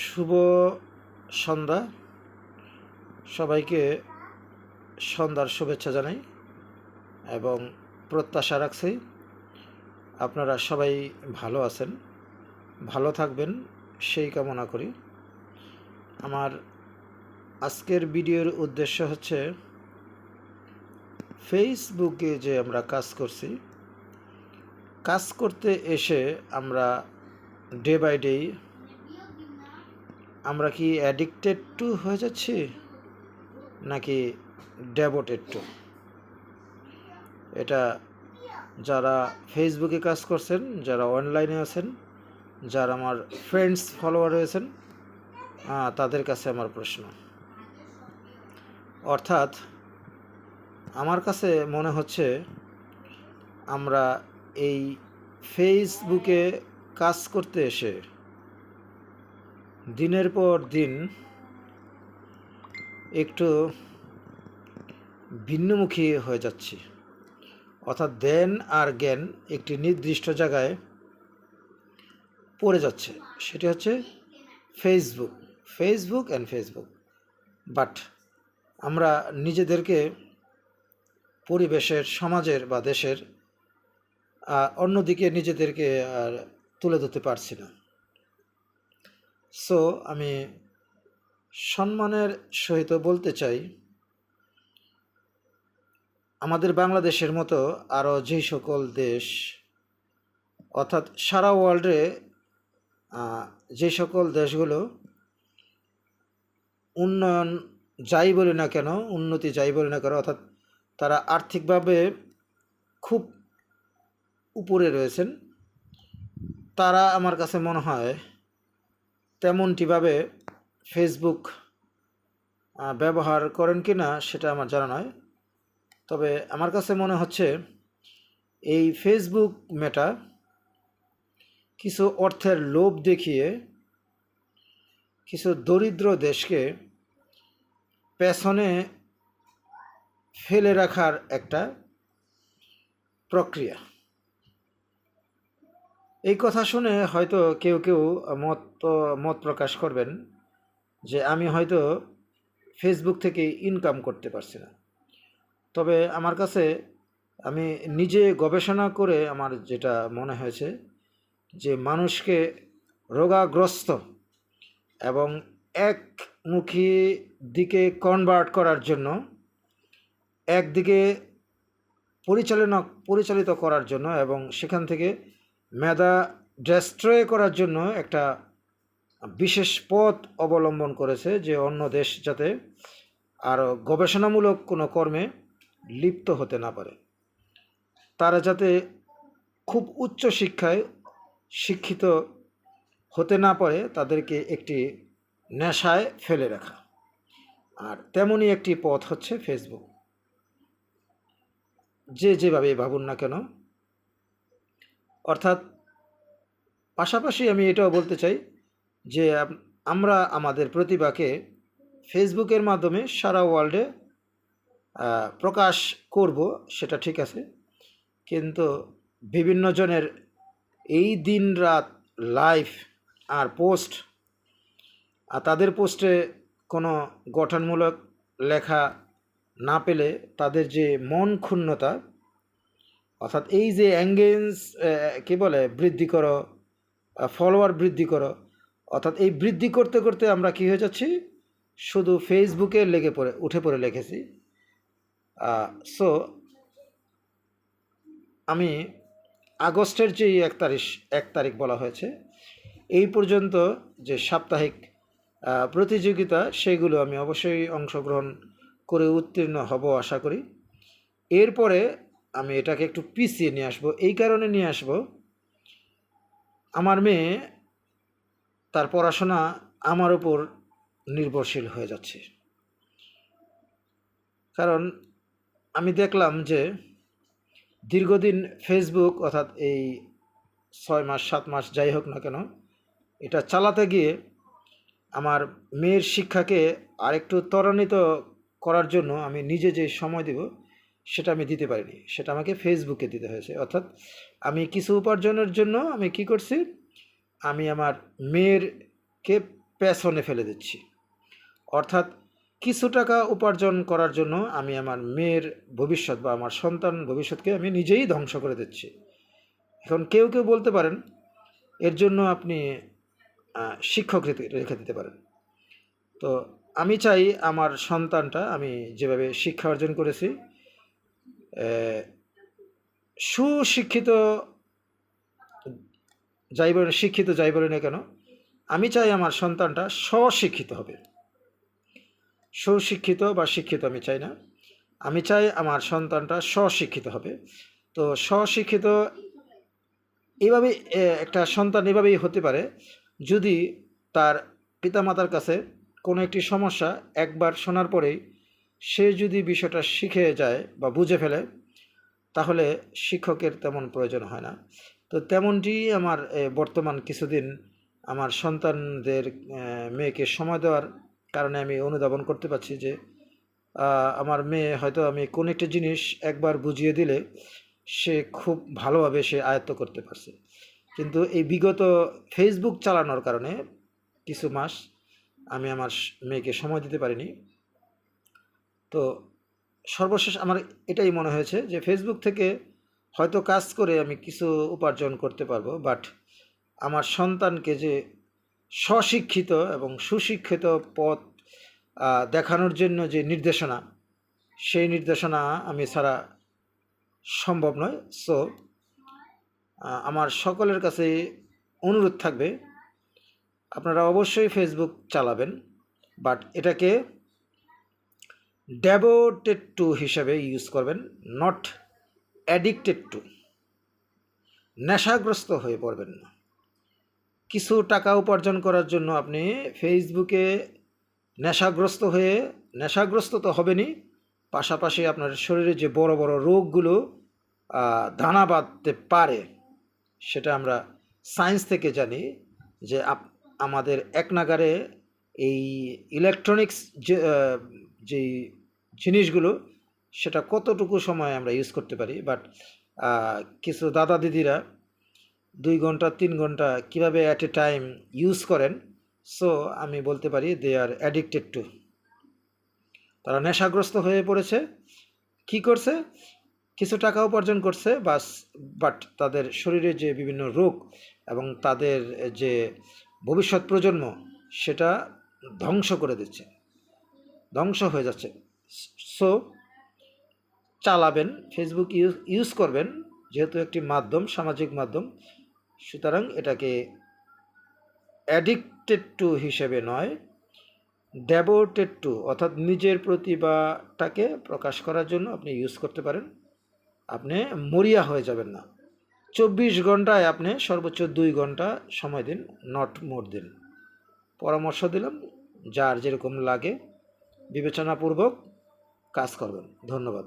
শুভ সন্ধ্যা। সবাইকে সন্ধ্যার শুভেচ্ছা জানাই এবং প্রত্যাশা রাখছি। আপনারা সবাই ভালো আছেন, ভালো থাকবেন, সেই কামনা করি। আমার আজকের ভিডিওর উদ্দেশ্য হচ্ছে, ফেসবুকে যে আমরা কাজ করছি, কাজ করতে এসে আমরা ডে বাই ডে আমরা কি অ্যাডিক্টেড টু হয়ে যাচ্ছি? নাকি ডেভোটেড টু এটা যারা ফেসবুকে কাজ করছেন যারা অনলাইনে আছেন যারা আমার ফ্রেন্ডস ফলোয়ার রয়েছেন আহ, তাদের কাছে আমার প্রশ্ন। অর্থাৎ আমার কাছে মনে হচ্ছে আমরা এই ফেসবুকে কাজ করতে এসে দিনের পর দিন একটু ভিন্নমুখী হয়ে যাচ্ছি। অর্থাৎ ধ্যান আর জ্ঞান একটি নির্দিষ্ট জায়গায় পড়ে যাচ্ছে। সেটি হচ্ছে Facebook Facebook and Facebook but আমরা নিজেদেরকে পরিবেশের, সমাজের বা দেশের অন্যদিকে নিজেদেরকে আর তুলে ধরতে পারছি না। সো আমি সম্মানের সহিত বলতে চাই, আমাদের বাংলাদেশের মতো আরও যেই সকল দেশ, অর্থাৎ সারা ওয়ার্ল্ডে যে সকল দেশগুলো উন্নয়ন যাই বলি না কেন, উন্নতি যাই বলি না কেন, অর্থাৎ তারা আর্থিকভাবে খুব উপরে রয়েছেন, তারা আমার কাছে মনে হয় তেমনটিভাবে ফেসবুক ব্যবহার করেন কি না সেটা আমার জানা নয়। তবে আমার কাছে মনে হচ্ছে এই ফেসবুক মেটা কিছু অর্থের লোভ দেখিয়ে কিছু দরিদ্র দেশকে পেছনে ফেলে রাখার একটা প্রক্রিয়া। এই কথা শুনে হয়তো কেউ কেউ মত মত প্রকাশ করবেন যে আমি হয়তো ফেসবুক থেকে ইনকাম করতে পারছি না। তবে আমার কাছে আমি নিজে গবেষণা করে আমার যেটা মনে হয়েছে যে মানুষকে রোগাগ্রস্ত এবং একমুখী দিকে কনভার্ট করার জন্য, একদিকে পরিচালনা, পরিচালিত করার জন্য এবং সেখান থেকে মেধা ডেস্ট্রয় করার জন্য একটা বিশেষ পথ অবলম্বন করেছে যে অন্য দেশ যাতে আর গবেষণামূলক কোনো কর্মে লিপ্ত হতে না পারে। তারা যাতে খুব উচ্চ শিক্ষায় শিক্ষিত হতে না পারে, তাদেরকে একটি নেশায় ফেলে রাখা। আর তেমনই একটি পথ হচ্ছে ফেসবুক যে যেভাবে ভাবুন না কেন অর্থাৎ পাশাপাশি আমি এটাও বলতে চাই যে আমরা আমাদের প্রতিভাকে ফেসবুকের মাধ্যমে সারা ওয়ার্ল্ডে প্রকাশ করব, সেটা ঠিক আছে। কিন্তু বিভিন্ন জনের এই দিন রাত লাইভ আর পোস্ট আর তাদের পোস্টে কোনো গঠনমূলক লেখা না পেলে তাদের যে মন ক্ষুণ্ণতা অর্থাৎ এই যে অ্যাঙ্গেজ কী বলে, বৃদ্ধি করো ফলোয়ার বৃদ্ধি করো, অর্থাৎ এই বৃদ্ধি করতে করতে আমরা কী হয়ে যাচ্ছি? শুধু ফেসবুকে লেগে পড়ে, উঠে পড়ে লিখেছি সো আমি আগস্টের যে এক তারিখ এক তারিখ বলা হয়েছে, এই পর্যন্ত যে সাপ্তাহিক প্রতিযোগিতা, সেগুলো আমি অবশ্যই অংশগ্রহণ করে উত্তীর্ণ হব আশা করি। এরপরে আমি এটাকে একটু পিছিয়ে নিয়ে আসব। এই কারণে নিয়ে আসব, আমার মেয়ে তার পড়াশোনা আমার উপর নির্ভরশীল হয়ে যাচ্ছে। কারণ আমি দেখলাম যে দীর্ঘদিন ফেসবুক অর্থাৎ এই ছয় মাস, সাত মাস যাই হোক না কেন, এটা চালাতে গিয়ে আমার মেয়ের শিক্ষাকে আরেকটু ত্বরান্বিত করার জন্য আমি নিজে যে সময় দেব সেটা আমি দিতে পারিনি। সেটা আমাকে ফেসবুকে দিতে হয়েছে। অর্থাৎ আমি কিছু উপার্জনের জন্য আমি কি করছি? আমি আমার মেয়েরকে পেছনে ফেলে দিচ্ছি। অর্থাৎ কিছু টাকা উপার্জন করার জন্য আমি আমার মেয়ের ভবিষ্যৎ বা আমার সন্তান ভবিষ্যৎকে আমি নিজেই ধ্বংস করে দিচ্ছি। এখন কেউ কেউ বলতে পারেন, এর জন্য আপনি শিক্ষক রেখে দিতে পারেন। তো আমি চাই আমার সন্তানটা আমি যেভাবে শিক্ষা অর্জন করেছি সুশিক্ষিত যাই বলেন শিক্ষিত যাই বলে না কেন? আমি চাই আমার সন্তানটা স্বশিক্ষিত হবে। সুশিক্ষিত বা শিক্ষিত আমি চাই না। আমি চাই আমার সন্তানটা স্বশিক্ষিত হবে। তো স্বশিক্ষিত এইভাবে একটা সন্তান এভাবেই হতে পারে যদি তার পিতামাতার কাছে কোনো একটি সমস্যা একবার শোনার পরেই সে যদি বিষয়টা শিখে যায় বা বুঝে ফেলে, তাহলে শিক্ষকের তেমন প্রয়োজন হয় না। তো তেমনটি আমার বর্তমান কিছুদিন আমার সন্তানদের মেয়েকে সময় দেওয়ার কারণে আমি অনুধাবন করতে পারছি যে আমার মেয়ে হয়তো আমি কোন একটা জিনিস একবার বুঝিয়ে দিলে সে খুব ভালোভাবে সে আয়ত্ত করতে পারছে। কিন্তু এই বিগত ফেসবুক চালানোর কারণে কিছু মাস আমি আমার মেয়েকে সময় দিতে পারিনি। তো সর্বশেষ আমার এটাই মনে হয়েছে যে ফেসবুক থেকে হয়তো কাজ করে আমি কিছু উপার্জন করতে পারব বাট আমার সন্তানকে যে স্বশিক্ষিত এবং সুশিক্ষিত পথ দেখানোর জন্য যে নির্দেশনা, সেই নির্দেশনা আমি ছাড়া সম্ভব নয়। সো আমার সকলের কাছে অনুরোধ থাকবে, আপনারা অবশ্যই ফেসবুক চালাবেন বাট এটাকে ডেভোটেড টু হিসাবে ইউজ করবেন, নট অ্যাডিক্টেড টু। নেশাগ্রস্ত হয়ে পড়বেন না। কিছু টাকা উপার্জন করার জন্য আপনি ফেসবুকে নেশাগ্রস্ত হয়ে, নেশাগ্রস্ত তো হবেনই, পাশাপাশি আপনার শরীরে যে বড় বড় রোগগুলো দানা বাঁধতে পারে, সেটা আমরা সায়েন্স থেকে জানি যে আমাদের এক নাগারে এই ইলেকট্রনিক্স যে যেই জিনিসগুলো সেটা কতটুকু সময় আমরা ইউজ করতে পারি? বাট কিছু দাদা দিদিরা দুই ঘণ্টা, তিন ঘণ্টা কীভাবে অ্যাট এ টাইম ইউজ করেন? সো আমি বলতে পারি দে আর অ্যাডিক্টেড টু তারা নেশাগ্রস্ত হয়ে পড়েছে। কি করছে? কিছু টাকা উপার্জন করছে, বাস বাট তাদের শরীরে যে বিভিন্ন রোগ এবং তাদের যে ভবিষ্যৎ প্রজন্ম, সেটা ধ্বংস করে দিচ্ছে। ধ্বংস হয়ে যাচ্ছে। সো চালাবেন ফেসবুক ইউজ ইউজ করবেন, যেহেতু একটি মাধ্যম, সামাজিক মাধ্যম, সুতরাং এটাকে অ্যাডিক্টেড টু হিসেবে নয় ডেভোটেড টু অর্থাৎ নিজের প্রতিভাটাকে প্রকাশ করার জন্য আপনি ইউজ করতে পারেন। আপনি মরিয়া হয়ে যাবেন না। চব্বিশ ঘন্টায় আপনি সর্বোচ্চ দুই ঘণ্টা সময় দিন নট মোর দিন। পরামর্শ দিলাম, যার যেরকম লাগে, বিবেচনাপূর্বক কাজ করবেন। ধন্যবাদ।